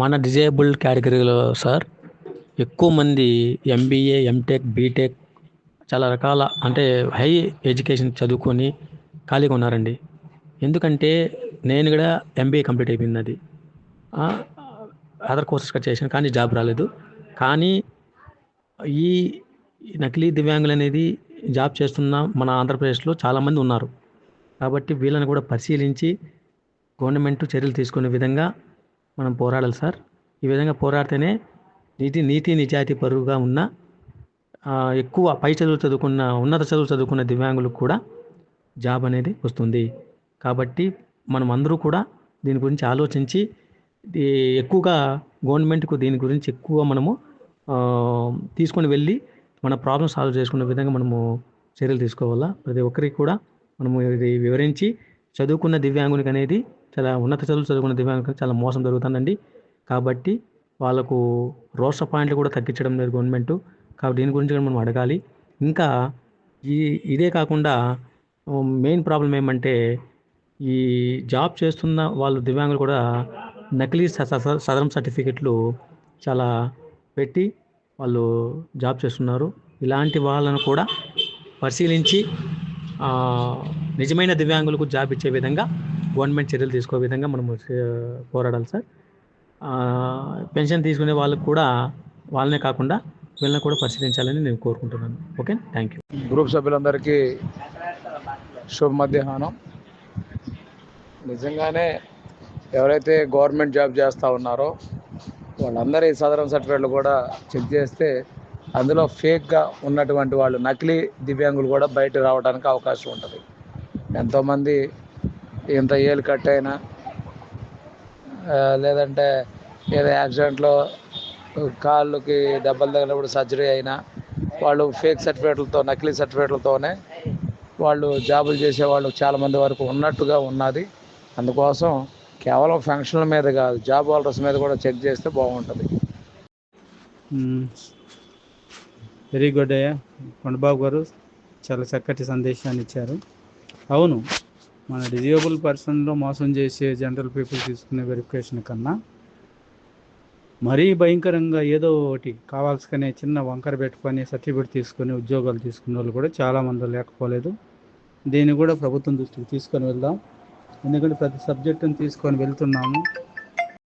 మన డిజేబుల్డ్ కేటగిరీలో సార్ ఎక్కువ మంది ఎంబీఏ ఎంటెక్ బీటెక్ చాలా రకాల అంటే హై ఎడ్యుకేషన్ చదువుకొని ఖాళీగా ఉన్నారండి. ఎందుకంటే నేను కూడా ఎంబీఏ కంప్లీట్ అయిపోయింది అది అదర్ కోర్సెస్ కూడా చేశాను కానీ జాబ్ రాలేదు. కానీ ఈ నకిలీ దివ్యాంగులు అనేది జాబ్ చేస్తున్న మన ఆంధ్రప్రదేశ్లో చాలామంది ఉన్నారు. కాబట్టి వీళ్ళని కూడా పరిశీలించి గవర్నమెంట్ చర్యలు తీసుకునే విధంగా మనం పోరాడాలి సార్. ఈ విధంగా పోరాడితేనే నీతి నీతి నిజాయితీ పరువుగా ఉన్న ఎక్కువ పై చదువులు చదువుకున్న ఉన్నత చదువులు చదువుకున్న దివ్యాంగులకు కూడా జాబ్ అనేది వస్తుంది. కాబట్టి మనం అందరూ కూడా దీని గురించి ఆలోచించి ఎక్కువగా గవర్నమెంట్కు దీని గురించి ఎక్కువ మనము తీసుకొని వెళ్ళి మన ప్రాబ్లమ్ సాల్వ్ చేసుకునే విధంగా మనము చర్యలు తీసుకోవాలా? ప్రతి ఒక్కరికి కూడా మనము ఇది వివరించి చదువుకున్న దివ్యాంగునికి అనేది చాలా ఉన్నత చదువులు చదువుకున్న దివ్యాంగునికి చాలా మోసం జరుగుతుందండి. కాబట్టి వాళ్ళకు రోస్టర్ పాయింట్లు కూడా తగ్గించడం లేదు గవర్నమెంట్. కాబట్టి దీని గురించి కూడా మనం అడగాలి. ఇంకా ఈ ఇదే కాకుండా మెయిన్ ప్రాబ్లం ఏమంటే ఈ జాబ్ చేస్తున్న వాళ్ళు దివ్యాంగులు కూడా నకిలీ స- స- సదరం సర్టిఫికెట్లు చాలా పెట్టి వాళ్ళు జాబ్ చేస్తున్నారు. ఇలాంటి వాళ్ళను కూడా పరిశీలించి నిజమైన దివ్యాంగులకు జాబ్ ఇచ్చే విధంగా గవర్నమెంట్ చర్యలు తీసుకోే విధంగా మనము పోరాడాలి సార్. పెన్షన్ తీసుకునే వాళ్ళకు కూడా వాళ్ళనే కాకుండా వీళ్ళని కూడా పరిశీలించాలని నేను కోరుకుంటున్నాను. ఓకే? Thank you. గ్రూప్ సభ్యులందరికీ శుభ మధ్యాహ్నం. నిజంగానే ఎవరైతే గవర్నమెంట్ జాబ్ చేస్తూ ఉన్నారో వాళ్ళందరి సదరం సర్టిఫికేట్లు కూడా చెక్ చేస్తే అందులో ఫేక్గా ఉన్నటువంటి వాళ్ళు నకిలీ దివ్యాంగులు కూడా బయట రావడానికి అవకాశం ఉంటుంది. ఎంతోమంది ఇంత ఏళ్ళు కట్ అయినా లేదంటే ఏదో యాక్సిడెంట్లో కాళ్ళకి దెబ్బలు తగిలినప్పుడు సర్జరీ అయినా వాళ్ళు ఫేక్ సర్టిఫికేట్లతో నకిలీ సర్టిఫికేట్లతోనే వాళ్ళు జాబులు చేసే వాళ్ళు చాలామంది వరకు ఉన్నట్టుగా ఉన్నది. అందుకోసం కేవలం ఫంక్షన్ల మీద కాదు జాబ్ హోల్డర్స్ మీద కూడా చెక్ చేస్తే బాగుంటుంది. వెరీ గుడ్ అయ్యా. కొండబాబు గారు చాలా చక్కటి సందేశాన్ని ఇచ్చారు. అవును. మన డిజేబుల్ పర్సన్లో మోసం చేసే జనరల్ పీపుల్ తీసుకునే వెరిఫికేషన్ కన్నా మరీ భయంకరంగా ఏదో ఒకటి కావాల్సుకునే చిన్న వంకర పెట్టుకొని సర్టిఫికేట్ తీసుకొని ఉద్యోగాలు తీసుకునే వాళ్ళు కూడా చాలామంది లేకపోలేదు. దీన్ని కూడా ప్రభుత్వం దృష్టికి తీసుకొని వెళ్దాం. ఎందుకంటే ప్రతి సబ్జెక్టును తీసుకొని వెళ్తున్నాము.